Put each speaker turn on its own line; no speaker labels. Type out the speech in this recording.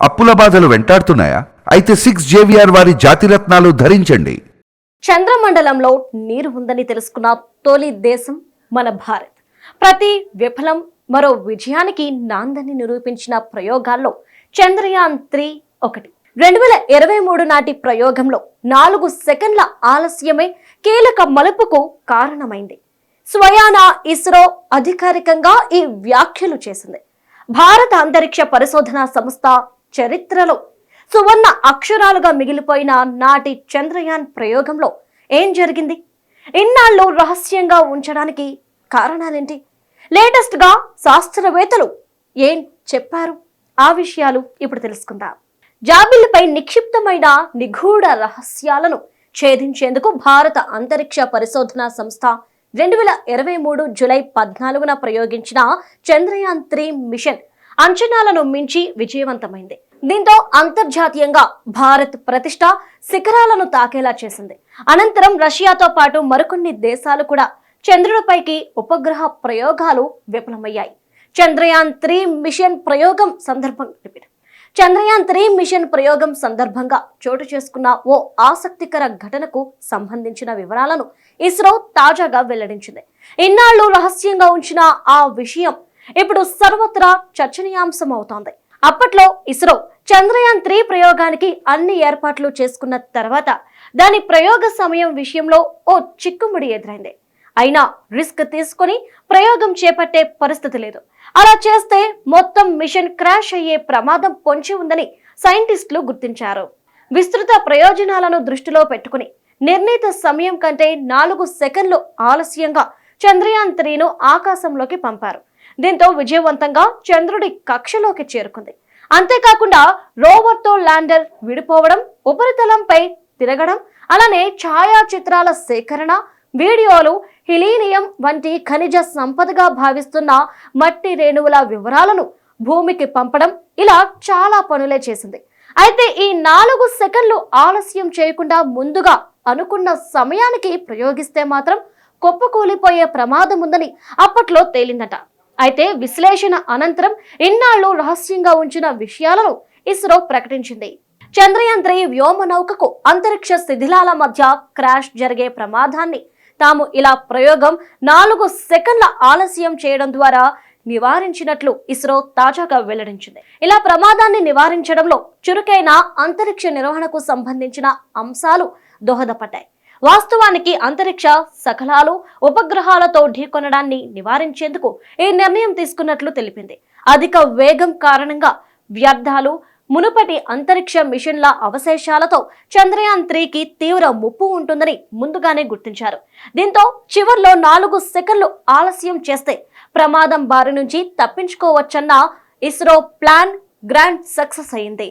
అప్పుల బాధలు వెంటాడుతున్నాయా? అయితే సిక్స్ జేవిఆర్ వారి జాతిరత్నాలు ధరించండి.
చంద్రమండలంలో నీరు ఉందని తెలుసుకున్న తొలి దేశం మన భారత్. ప్రతి విఫలం మరో విజయానికి నాందని నిరూపించిన ప్రయోగాల్లో చంద్రయాన్ త్రీ ఒకటి. రెండు వేల ఇరవై మూడు నాటి ప్రయోగంలో నాలుగు సెకండ్ల ఆలస్యమే కీలక మలుపుకు కారణమైంది. స్వయాన ఇస్రో అధికారికంగా ఈ వ్యాఖ్యలు చేసింది. భారత అంతరిక్ష పరిశోధన సంస్థ చరిత్రలో సువర్ణ అక్షరాలుగా మిగిలిపోయిన నాటి చంద్రయాన్ ప్రయోగంలో ఏం జరిగింది? ఇన్నాళ్ళు రహస్యంగా ఉంచడానికి కారణాలేంటి? లేటెస్ట్గా శాస్త్రవేత్తలు ఏం చెప్పారు? ఆ విషయాలు ఇప్పుడు తెలుసుకుందాం. జాబిల్పై నిక్షిప్తమైన నిగూఢ రహస్యాలను ఛేదించేందుకు భారత అంతరిక్ష పరిశోధన సంస్థ రెండు వేల ఇరవై మూడు జులై పద్నాలుగున ప్రయోగించిన చంద్రయాన్ త్రీ మిషన్ అంచనాలను మించి విజయవంతమైంది. దీంతో అంతర్జాతీయంగా భారత్ ప్రతిష్ట శిఖరాలను తాకేలా చేసింది. అనంతరం రష్యాతో పాటు మరికొన్ని దేశాలు కూడా చంద్రుడిపైకి ఉపగ్రహ ప్రయోగాలు విఫలమయ్యాయి. చంద్రయాన్ త్రీ మిషన్ ప్రయోగం సందర్భం చంద్రయాన్ త్రీ మిషన్ ప్రయోగం సందర్భంగా చోటు చేసుకున్న ఓ ఆసక్తికర ఘటనకు సంబంధించిన వివరాలను ఇస్రో తాజాగా వెల్లడించింది. ఇన్నాళ్ళు రహస్యంగా ఉంచిన ఆ విషయం ఇప్పుడు సర్వత్రా చర్చనీయాంశం అవుతోంది అప్పట్లో ఇస్రో చంద్రయాన్ త్రీ ప్రయోగానికి అన్ని ఏర్పాట్లు చేసుకున్న తర్వాత దాని ప్రయోగ సమయం విషయంలో ఓ చిక్కుముడి ఎదురైంది. అయినా రిస్క్ తీసుకుని ప్రయోగం చేపట్టే పరిస్థితి లేదు. అలా చేస్తే మొత్తం మిషన్ క్రాష్ అయ్యే ప్రమాదం పొంచి ఉందని సైంటిస్టులు గుర్తించారు. విస్తృత ప్రయోజనాలను దృష్టిలో పెట్టుకుని నిర్ణీత సమయం కంటే నాలుగు సెకండ్లు ఆలస్యంగా చంద్రయాన్ త్రీను ఆకాశంలోకి పంపారు. దీంతో విజయవంతంగా చంద్రుడి కక్షలోకి చేరుకుంది. అంతేకాకుండా రోవర్తో ల్యాండర్ విడిపోవడం ఉపరితలంపై తిరగడం అలానే ఛాయాచిత్రాల సేకరణ వీడియోలు హిలీనియం వంటి ఖనిజ సంపదగా భావిస్తున్న మట్టి రేణువుల వివరాలను భూమికి పంపడం ఇలా చాలా పనులే చేసింది. అయితే ఈ నాలుగు సెకండ్లు ఆలస్యం చేయకుండా ముందుగా అనుకున్న సమయానికి ప్రయోగిస్తే మాత్రం కుప్పకూలిపోయే ప్రమాదం ఉందని అప్పట్లో తేలిందట. అయితే విశ్లేషణ అనంతరం ఇన్నాళ్ళు రహస్యంగా ఉంచిన విషయాలను ఇస్రో ప్రకటించింది. చంద్రయాన్ త్రీ వ్యోమ నౌకకు అంతరిక్ష శిథిలాల మధ్య క్రాష్ జరిగే ప్రమాదాన్ని తాము ఇలా ప్రయోగం నాలుగు సెకండ్ల ఆలస్యం చేయడం ద్వారా నివారించినట్లు ఇస్రో తాజాగా వెల్లడించింది. ఇలా ప్రమాదాన్ని నివారించడంలో చురుకైన అంతరిక్ష నిర్వహణకు సంబంధించిన అంశాలు దోహదపడ్డాయి. వాస్తవానికి అంతరిక్ష సకలాలు ఉపగ్రహాలతో ఢీకొనడాన్ని నివారించేందుకు ఈ నిర్ణయం తీసుకున్నట్లు తెలిపింది. అధిక వేగం కారణంగా వ్యర్థాలు మునుపటి అంతరిక్ష మిషన్ల అవశేషాలతో చంద్రయాన్ త్రీకి తీవ్ర ముప్పు ఉంటుందని ముందుగానే గుర్తించారు. దీంతో చివర్లో నాలుగు సెకండ్లు ఆలస్యం చేస్తే ప్రమాదం బారి నుంచి తప్పించుకోవచ్చన్న ఇస్రో ప్లాన్ గ్రాండ్ సక్సెస్ అయింది.